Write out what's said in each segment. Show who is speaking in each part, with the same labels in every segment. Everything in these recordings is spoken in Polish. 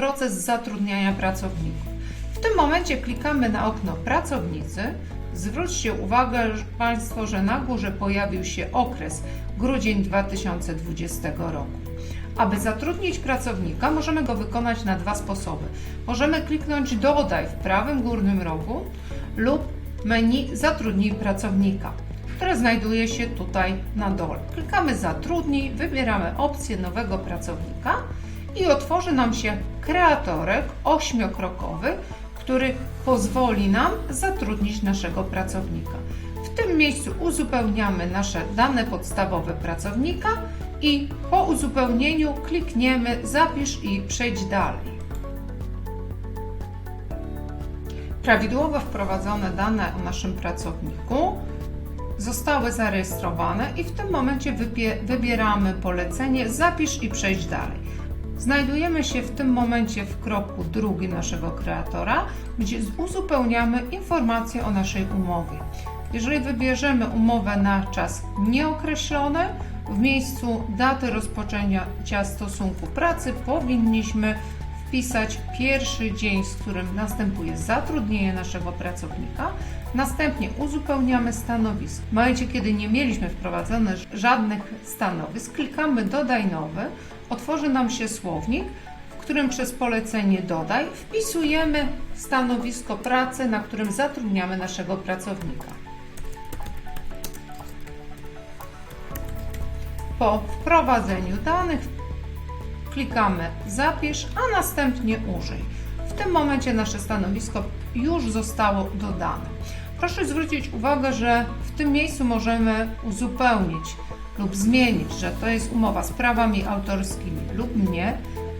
Speaker 1: proces zatrudniania pracowników. W tym momencie klikamy na okno Pracownicy. Zwróćcie uwagę Państwo, że na górze pojawił się okres grudzień 2020 roku. Aby zatrudnić pracownika, możemy go wykonać na dwa sposoby. Możemy kliknąć Dodaj w prawym górnym rogu lub menu Zatrudnij pracownika, które znajduje się tutaj na dole. Klikamy Zatrudnij, wybieramy opcję nowego pracownika i otworzy nam się kreatorek ośmiokrokowy, który pozwoli nam zatrudnić naszego pracownika. W tym miejscu uzupełniamy nasze dane podstawowe pracownika i po uzupełnieniu klikniemy Zapisz i przejdź dalej. Prawidłowo wprowadzone dane o naszym pracowniku zostały zarejestrowane i w tym momencie wybieramy polecenie Zapisz i przejdź dalej. Znajdujemy się w tym momencie w kroku drugim naszego kreatora, gdzie uzupełniamy informacje o naszej umowie. Jeżeli wybierzemy umowę na czas nieokreślony, w miejscu daty rozpoczęcia stosunku pracy powinniśmy wpisać pierwszy dzień, z którym następuje zatrudnienie naszego pracownika. Następnie uzupełniamy stanowisko. W momencie, kiedy nie mieliśmy wprowadzonych żadnych stanowisk, klikamy Dodaj nowy, otworzy nam się słownik, w którym przez polecenie Dodaj wpisujemy stanowisko pracy, na którym zatrudniamy naszego pracownika. Po wprowadzeniu danych klikamy Zapisz, a następnie Użyj. W tym momencie nasze stanowisko już zostało dodane. Proszę zwrócić uwagę, że w tym miejscu możemy uzupełnić lub zmienić, że to jest umowa z prawami autorskimi lub nie,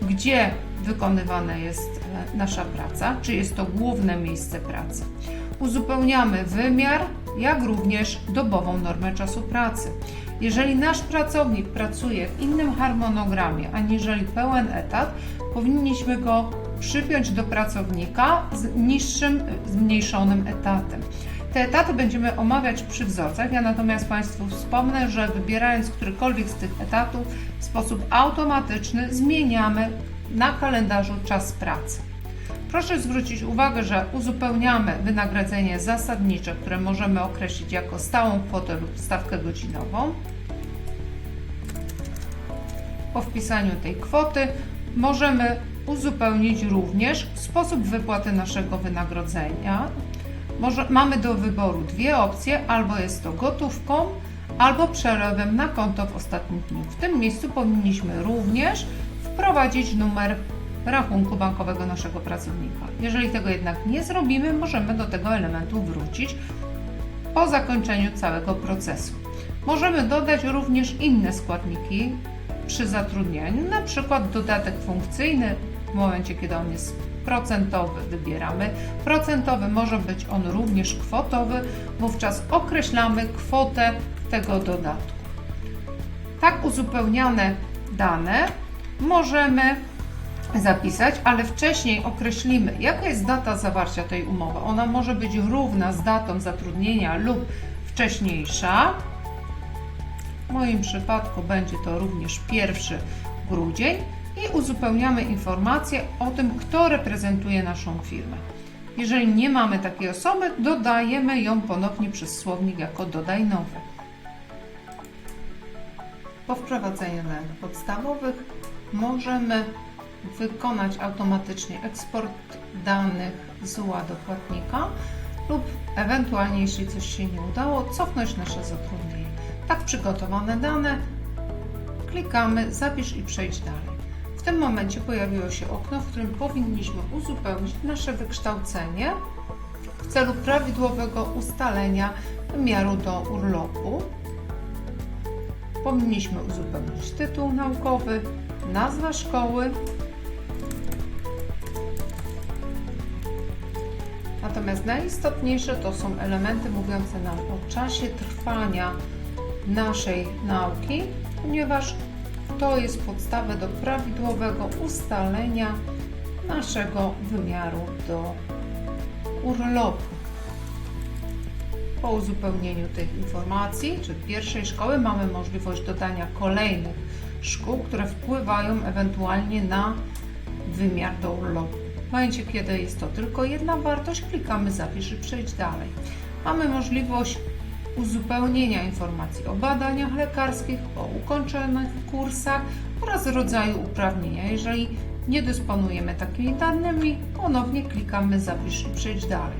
Speaker 1: gdzie wykonywana jest e, nasza praca, czy jest to główne miejsce pracy. Uzupełniamy wymiar, jak również dobową normę czasu pracy. Jeżeli nasz pracownik pracuje w innym harmonogramie aniżeli pełen etat, powinniśmy go przypiąć do pracownika z niższym, zmniejszonym etatem. Te etaty będziemy omawiać przy wzorcach. Ja natomiast Państwu wspomnę, że wybierając którykolwiek z tych etatów w sposób automatyczny zmieniamy na kalendarzu czas pracy. Proszę zwrócić uwagę, że uzupełniamy wynagrodzenie zasadnicze, które możemy określić jako stałą kwotę lub stawkę godzinową. Po wpisaniu tej kwoty możemy uzupełnić również sposób wypłaty naszego wynagrodzenia. Może, mamy do wyboru dwie opcje, albo jest to gotówką, albo przelewem na konto w ostatnim dniu. W tym miejscu powinniśmy również wprowadzić numer rachunku bankowego naszego pracownika. Jeżeli tego jednak nie zrobimy, możemy do tego elementu wrócić po zakończeniu całego procesu. Możemy dodać również inne składniki przy zatrudnianiu, na przykład dodatek funkcyjny w momencie, kiedy on jest procentowy, wybieramy procentowy, może być on również kwotowy, wówczas określamy kwotę tego dodatku. Tak uzupełniane dane możemy zapisać, ale wcześniej określimy, jaka jest data zawarcia tej umowy. Ona może być równa z datą zatrudnienia lub wcześniejsza. W moim przypadku będzie to również 1 grudzień i uzupełniamy informacje o tym, kto reprezentuje naszą firmę. Jeżeli nie mamy takiej osoby, dodajemy ją ponownie przez słownik jako dodaj nowy. Po wprowadzeniu danych podstawowych możemy wykonać automatycznie eksport danych z UA do płatnika lub ewentualnie, jeśli coś się nie udało, cofnąć nasze zatrudnienie. Tak przygotowane dane klikamy Zapisz i przejdź dalej. W tym momencie pojawiło się okno, w którym powinniśmy uzupełnić nasze wykształcenie w celu prawidłowego ustalenia wymiaru do urlopu. Powinniśmy uzupełnić tytuł naukowy, nazwa szkoły, Natomiast najistotniejsze to są elementy mówiące nam o czasie trwania naszej nauki, ponieważ to jest podstawa do prawidłowego ustalenia naszego wymiaru do urlopu. Po uzupełnieniu tych informacji, czy pierwszej szkoły, mamy możliwość dodania kolejnych szkół, które wpływają ewentualnie na wymiar do urlopu. W momencie, kiedy jest to tylko jedna wartość, klikamy Zapisz i przejdź dalej. Mamy możliwość uzupełnienia informacji o badaniach lekarskich, o ukończonych kursach oraz rodzaju uprawnienia. Jeżeli nie dysponujemy takimi danymi, ponownie klikamy Zapisz i przejdź dalej.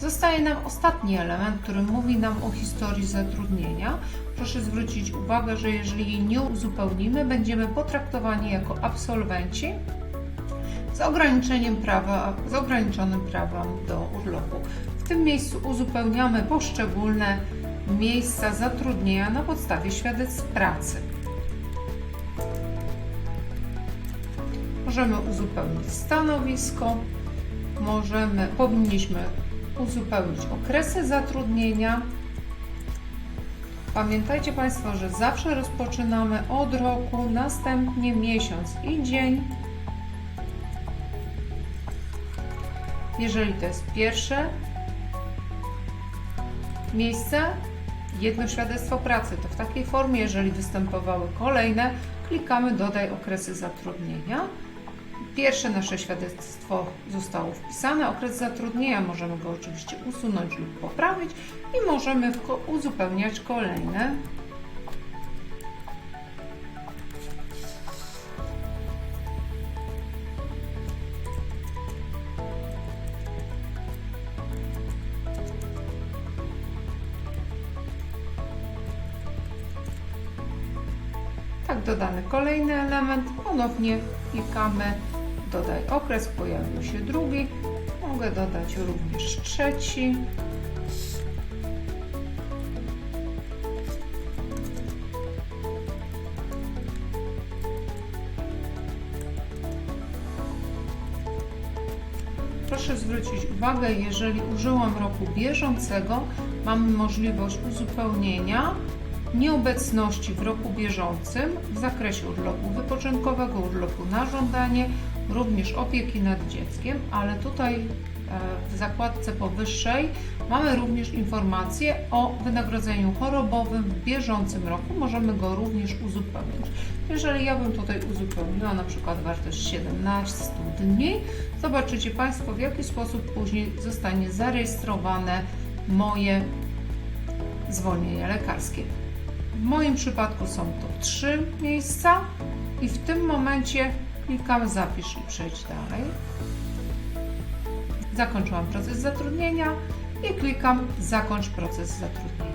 Speaker 1: Zostaje nam ostatni element, który mówi nam o historii zatrudnienia. Proszę zwrócić uwagę, że jeżeli jej nie uzupełnimy, będziemy potraktowani jako absolwenci z ograniczeniem prawa, z ograniczonym prawem do urlopu. W tym miejscu uzupełniamy poszczególne miejsca zatrudnienia na podstawie świadectw pracy. Możemy uzupełnić stanowisko, możemy, powinniśmy uzupełnić okresy zatrudnienia. Pamiętajcie Państwo, że zawsze rozpoczynamy od roku, następnie miesiąc i dzień. Jeżeli to jest pierwsze miejsce, jedno świadectwo pracy, to w takiej formie, jeżeli występowały kolejne, klikamy Dodaj okresy zatrudnienia. Pierwsze nasze świadectwo zostało wpisane. Okres zatrudnienia możemy go oczywiście usunąć lub poprawić i możemy uzupełniać kolejne. Tak, dodany kolejny element. Ponownie klikamy dodaj okres, pojawił się drugi. Mogę dodać również trzeci. Proszę zwrócić uwagę, jeżeli użyłam roku bieżącego, mamy możliwość uzupełnienia nieobecności w roku bieżącym w zakresie urlopu wypoczynkowego, urlopu na żądanie, również opieki nad dzieckiem, ale tutaj e, w zakładce powyższej mamy również informacje o wynagrodzeniu chorobowym w bieżącym roku. Możemy go również uzupełnić. Jeżeli ja bym tutaj uzupełniła na przykład wartość 17 dni, zobaczycie Państwo w jaki sposób później zostanie zarejestrowane moje zwolnienie lekarskie. W moim przypadku są to trzy miejsca i w tym momencie klikam zapisz i przejdź dalej. Zakończyłam proces zatrudnienia i klikam zakończ proces zatrudnienia.